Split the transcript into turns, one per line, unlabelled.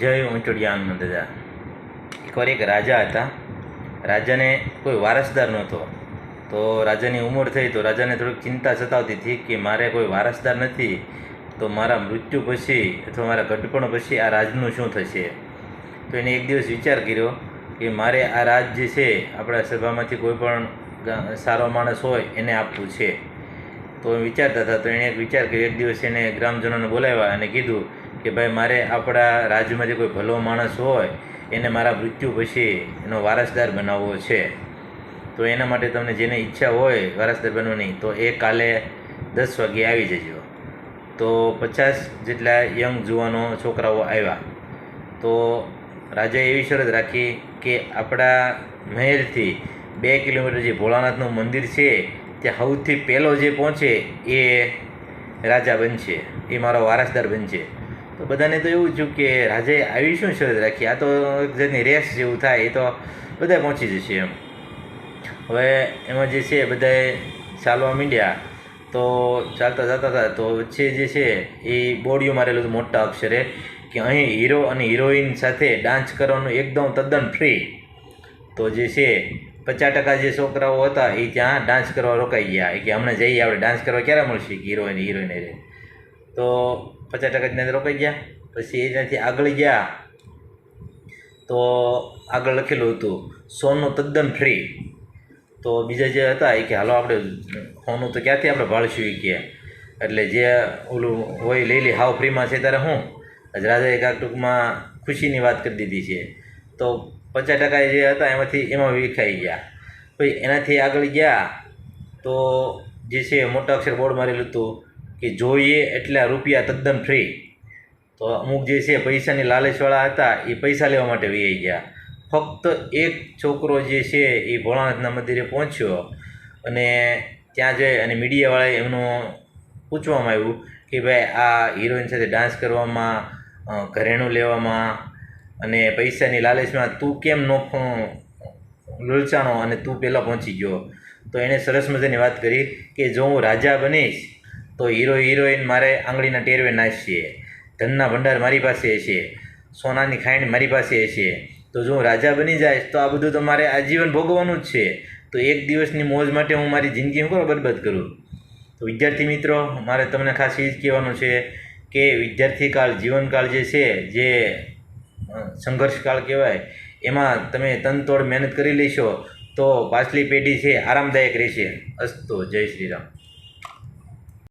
જય ઊંચડિયા હનુમાન દાદા એકવાર એક રાજા હતા. રાજાને કોઈ વારસદાર નહોતો. તો રાજાની ઉંમર થઈ તો રાજાને થોડીક ચિંતા સતાવતી હતી કે મારે કોઈ વારસદાર નથી. તો મારા મૃત્યુ પછી અથવા મારા ઘટપણ પછી આ રાજનું શું થશે? તો એને એક દિવસ વિચાર કર્યો કે મારે આ રાજ જે છે, આપણા સભામાંથી કોઈ પણ સારો માણસ હોય એને આપવું છે. તો વિચારતા હતા તો એણે એક વિચાર કર્યો. એક દિવસ એને ગ્રામજનોને બોલાવ્યા અને કીધું કે ભાઈ મારે આપણા રાજ્યમાં જે કોઈ ભલો માણસ હોય, એને મારા મૃત્યુ પછી એનો વારસદાર બનાવવો છે. તો એના માટે તમને જેને ઈચ્છા હોય વારસદાર બનવાની, તો એ કાલે દસ વાગે આવી જજો. તો પચાસ જેટલા યંગ જુવાનો, છોકરાઓ આવ્યા. તો રાજાએ એવી શરત રાખી કે આપણા મહેલથી બે કિલોમીટર જે ભોળાનાથનું મંદિર છે, ત્યાં સૌથી પહેલો જે પહોંચે એ રાજા બનશે, એ મારો વારસદાર બનશે. તો બધાને તો એવું થયું કે રાજે આવી શું શરત રાખી? આ તો જાતની રેસ જેવું થાય, એ તો બધા પહોંચી જશે એમ. હવે એમાં જે છે બધાએ ચાલવા માંડ્યા. તો ચાલતા જતા હતા, તો વચ્ચે જે છે, એ બોર્ડિયું મારેલું હતું મોટા અક્ષરે કે અહીં હીરો અને હિરોઈન સાથે ડાન્સ કરવાનું એકદમ તદ્દન ફ્રી તો જે છે, પચાસ ટકા જે છોકરાઓ હતા, એ ત્યાં ડાન્સ કરવા રોકાઈ ગયા. કે હમણાં જઈએ, આપણે ડાન્સ કરવા ક્યારે મળશે હીરો અને હિરોઈન રે તો પચાસ ટકા ત્યાં રોકાઈ ગયા. પછી એનાથી આગળ ગયા. તો આગળ લખેલું હતું, સોનું તદ્દન ફ્રી તો બીજા જે હતા એ કે, હાલો, આપણે સોનું તો ક્યાંથી આપણે ભાળશું? એ કે, એટલે જે ઓલું હોય લઈ લે, હાવ ફ્રીમાં છે, ત્યારે હું? રાજાએ કાંક ટૂંકમાં ખુશીની વાત કરી દીધી છે. તો પચાસ ટકા જે હતા એમાંથી એમાં વિખાઈ ગયા. પછી એનાથી આગળ ગયા. તો જે છે, મોટા અક્ષર બોર્ડ મારેલું હતું. કે જોઈએ એટલા રૂપિયા તદ્દન ફ્રી તો અમુક જે છે પૈસાની લાલચવાળા હતા, એ પૈસા લેવા માટે વી ગયા. ફક્ત એક છોકરો જે છે એ ભોળાનાથના મંદિરે પહોંચ્યો અને ત્યાં જઈ અને મીડિયાવાળાએ એમનું પૂછવામાં આવ્યું કે ભાઈ, આ હિરોઈન સાથે ડાન્સ કરવામાં ઘરેણું લેવામાં અને પૈસાની લાલચમાં તું કેમ નો લલચાણો અને તું પહેલાં પહોંચી ગયો? તો એણે સરસ મજાની વાત કરી કે જો હું રાજા બનીશ તો હીરો હિરોઈન મારે આંગળીના ટેરવે નાચીએ ધનના ભંડાર મારી પાસે છે સોનાની ખાઈણ મારી પાસે છે તો જો હું રાજા બની જાય, તો આ બધું તો મારે આજીવન ભોગવવાનું જ છે. તો એક દિવસની મોજ માટે હું મારી જિંદગી હું કરો બરબાદ કરું? તો વિદ્યાર્થી મિત્રો, મારે તમને ખાસ એ જ કહેવાનું છે કે વિદ્યાર્થી કાળ જીવનકાળ જે છે, જે સંઘર્ષકાળ કહેવાય, એમાં તમે તનતોડ મહેનત કરી લેશો, તો પાછલી પેઢી છે, આરામદાયક રહેશે. અસ્તો, જય શ્રી રામ.